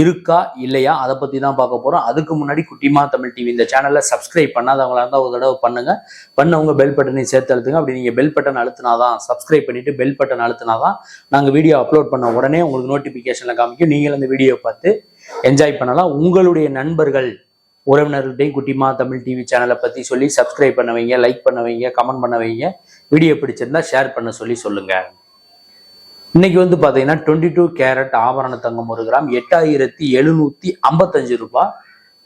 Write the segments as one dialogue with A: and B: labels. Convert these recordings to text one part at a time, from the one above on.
A: இருக்கா இல்லையா? அதை பத்தி தான் பார்க்க போறோம். அதுக்கு முன்னாடி குட்டிமா தமிழ் டிவி இந்த சேனல்ல சப்ஸ்கிரைப் பண்ணாதவங்களா இருந்தால் ஒரு தடவை பண்ணுங்க. பண்ணவங்க பெல் பட்டனை சேர்த்து அழுத்துங்க. அப்படி நீங்க பெல் பட்டன் அழுத்தினாதான் சப்ஸ்கிரைப் பண்ணிட்டு பெல் பட்டன் அழுத்தினாதான் நாங்க வீடியோ அப்லோட் பண்ண உடனே உங்களுக்கு நோட்டிபிகேஷன்ல காமிக்கும். நீங்கள் அந்த வீடியோ பார்த்து என்ஜாய் பண்ணலாம். உங்களுடைய நண்பர்கள் உறவினர்கள்ட்டையும் குட்டிமா தமிழ் டிவி சேனலை பத்தி சொல்லி சப்ஸ்கிரைப் பண்ண வைங்க லைக் பண்ண வைங்க கமெண்ட் பண்ண வைங்க. வீடியோ பிடிச்சிருந்தா ஷேர் பண்ண சொல்லி சொல்லுங்க. இன்னைக்கு வந்து பாத்தீங்கன்னா டுவெண்ட்டி டூ கேரட் ஆபரண தங்கம் ஒரு கிராம் எட்டாயிரத்தி எழுநூத்தி ஐம்பத்தஞ்சு ரூபாய்.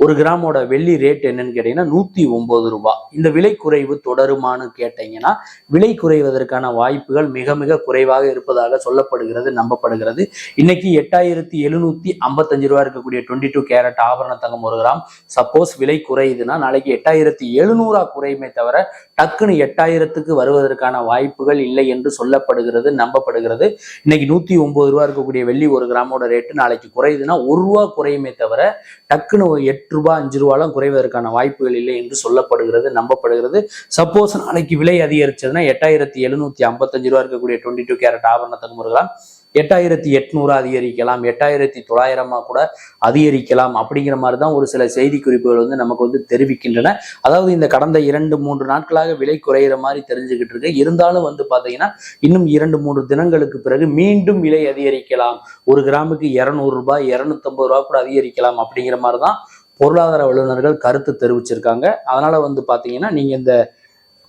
A: ஒரு கிராமோட வெள்ளி ரேட் என்னன்னு கேட்டீங்கன்னா நூத்தி ஒன்பது ரூபாய் இந்த விலை குறைவு தொடருமான்னு கேட்டீங்கன்னா விலை குறைவதற்கான வாய்ப்புகள் மிக மிக குறைவாக இருப்பதாக சொல்லப்படுகிறது நம்பப்படுகிறது. இன்னைக்கு எட்டாயிரத்தி எழுநூத்தி ஐம்பத்தஞ்சு ரூபா இருக்கக்கூடிய டுவெண்ட்டி டூ கேரட் ஆபரண தங்கம் ஒரு கிராம். சப்போஸ் விலை குறையுதுன்னா நாளைக்கு எட்டாயிரத்தி எழுநூறா குறையுமே தவிர டக்குன்னு எட்டாயிரத்துக்கு வருவதற்கான வாய்ப்புகள் இல்லை என்று சொல்லப்படுகிறது நம்பப்படுகிறது. இன்னைக்கு நூத்தி ஒன்பது ரூபா இருக்கக்கூடிய வெள்ளி ஒரு கிராமோட ரேட்டு நாளைக்கு குறையுதுன்னா ஒரு ரூபா குறையுமே தவிர டக்குன்னு ஒரு எட்டு ரூபா அஞ்சு ரூபாலாம் குறைவதற்கான வாய்ப்புகள் இல்லை என்று சொல்லப்படுகிறது நம்பப்படுகிறது. சப்போஸ் நாளைக்கு விலை அதிகரிச்சதுன்னா எட்டாயிரத்தி எழுநூத்தி ஐம்பத்தஞ்சு ரூபா இருக்கக்கூடிய டுவெண்ட்டி டூ கேரட் ஆபரண ஒரு எட்டாயிரத்தி எட்நூறு அதிகரிக்கலாம் எட்டாயிரத்தி தொள்ளாயிரமா கூட அதிகரிக்கலாம் அப்படிங்கிற மாதிரி தான் ஒரு சில செய்தி குறிப்புகள் வந்து நமக்கு வந்து தெரிவிக்கின்றன. அதாவது இந்த கடந்த இரண்டு மூன்று நாட்களாக விலை குறையிற மாதிரி தெரிஞ்சுக்கிட்டு இருக்கு. இருந்தாலும் வந்து பாத்தீங்கன்னா இன்னும் இரண்டு மூன்று தினங்களுக்கு பிறகு மீண்டும் விலை அதிகரிக்கலாம். ஒரு கிராமுக்கு இரநூறுபா ரூபாய் இருநூத்தம்பது ரூபா கூட அதிகரிக்கலாம் அப்படிங்கிற மாதிரி தான் பொருளாதார வல்லுநர்கள் கருத்து தெரிவிச்சிருக்காங்க. அதனால் வந்து பார்த்தீங்கன்னா நீங்கள் இந்த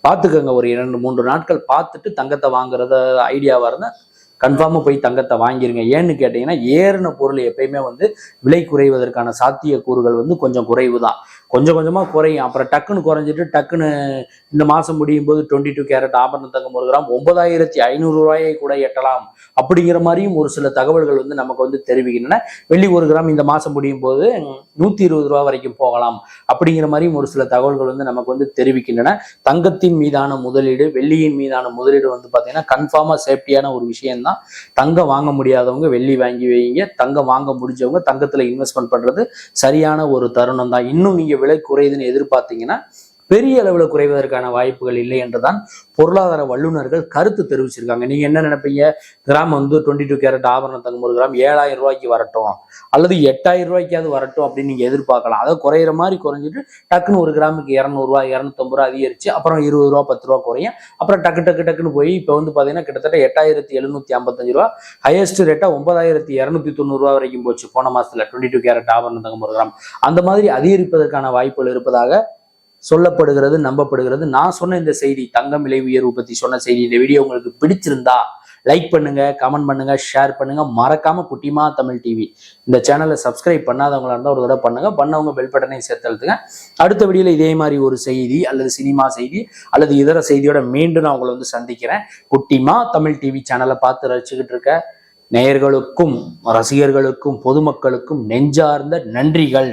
A: பார்த்துக்கோங்க ஒரு இரண்டு மூன்று நாட்கள் பார்த்துட்டு தங்கத்தை வாங்குறத ஐடியாவாக இருந்தால் கன்ஃபார்மாக போய் தங்கத்தை வாங்கிருங்க. ஏன்னு கேட்டிங்கன்னா ஏறின பொருள் எப்பயுமே வந்து விலை குறைவதற்கான சாத்தியக்கூறுகள் வந்து கொஞ்சம் குறைவு தான் கொஞ்சம் கொஞ்சமாக குறையும். அப்புறம் டக்குன்னு குறைஞ்சிட்டு டக்குன்னு இந்த மாதம் முடியும் போது டுவெண்ட்டி டூ கேரட் ஆபரண தங்கம் ஒரு கிராம் ஒன்பதாயிரத்தி ஐநூறு ரூபாயை கூட எட்டலாம். அப்படிங்கிற மாதிரியும் ஒரு சில தகவல்கள் வந்து நமக்கு வந்து தெரிவிக்கின்றன. வெள்ளி ஒரு கிராம் இந்த மாதம் முடியும் போது நூற்றி இருபது ரூபா வரைக்கும் போகலாம். அப்படிங்கிற மாதிரியும் ஒரு சில தகவல்கள் வந்து நமக்கு வந்து தெரிவிக்கின்றன. தங்கத்தின் மீதான முதலீடு வெள்ளியின் மீதான முதலீடு வந்து பார்த்தீங்கன்னா கன்ஃபார்மாக சேஃப்டியான ஒரு விஷயம் தான். தங்கம் வாங்க முடியாதவங்க வெள்ளி வாங்கி வைங்க. தங்கம் வாங்க முடிஞ்சவங்க தங்கத்தில் இன்வெஸ்ட்மெண்ட் பண்ணுறது சரியான ஒரு தருணம் தான். இன்னும் நீங்கள் விலை குறையுதுன்னு எதிர்பார்த்தீங்கன்னா பெரிய அளவில் குறைவதற்கான வாய்ப்புகள் இல்லை என்றுதான் பொருளாதார வல்லுநர்கள் கருத்து தெரிவிச்சிருக்காங்க. நீங்க என்ன நினைப்பீங்க? கிராம் வந்து டுவெண்ட்டி டூ கேரட் ஆபரணம் தங்கும் ஒரு கிராம் ஏழாயிரம் ரூபாய்க்கு வரட்டும். அல்லது எட்டாயிரம் ரூபாய்க்காவது வரட்டும் அப்படின்னு நீங்க எதிர்பார்க்கலாம். அதை குறையிற மாதிரி குறைஞ்சிட்டு டக்குன்னு ஒரு கிராமுக்கு இரநூறுவா இரநூத்தம்பது ரூபா அதிகரிச்சு அப்புறம் இருபது ரூபா பத்து ரூபா குறையும். அப்புறம் டக்கு டக்கு டக்குன்னு போய் இப்போ வந்து பார்த்தீங்கன்னா கிட்டத்தட்ட எட்டாயிரத்தி எழுநூத்தி ஐம்பத்தஞ்சு ரூபா. ஹையஸ்ட் ரேட்டா ஒன்பதாயிரத்தி இரநூத்தி தொண்ணூறு வரைக்கும் போச்சு போன மாசத்துல டுவெண்ட்டி டூ கேரட் ஆபரணம் தங்கும் ஒரு கிராம். அந்த மாதிரி அதிகரிப்பதற்கான வாய்ப்புகள் இருப்பதாக சொல்லப்படுகிறது நம்பப்படுகிறது. நான் சொன்ன இந்த செய்தி தங்கம் விலை உயர்வு பத்தி சொன்ன செய்தி இந்த வீடியோ உங்களுக்கு பிடிச்சிருந்தா லைக் பண்ணுங்க கமெண்ட் பண்ணுங்க ஷேர் பண்ணுங்க. மறக்காம குட்டிமா தமிழ் டிவி இந்த சேனலை சப்ஸ்கிரைப் பண்ணாதவங்களா இருந்தால் ஒரு தடவை பண்ணுங்க. பண்ணவங்க பெல் பட்டனை சேர்த்தெழுத்துங்க. அடுத்த வீடியோல இதே மாதிரி ஒரு செய்தி அல்லது சினிமா செய்தி அல்லது இதர செய்தியோட மீண்டும் நான் உங்களை வந்து சந்திக்கிறேன். குட்டிமா தமிழ் டிவி சேனலை பார்த்து ரசிச்சுக்கிட்டு இருக்க நேயர்களுக்கும் ரசிகர்களுக்கும் பொதுமக்களுக்கும் நெஞ்சார்ந்த நன்றிகள்.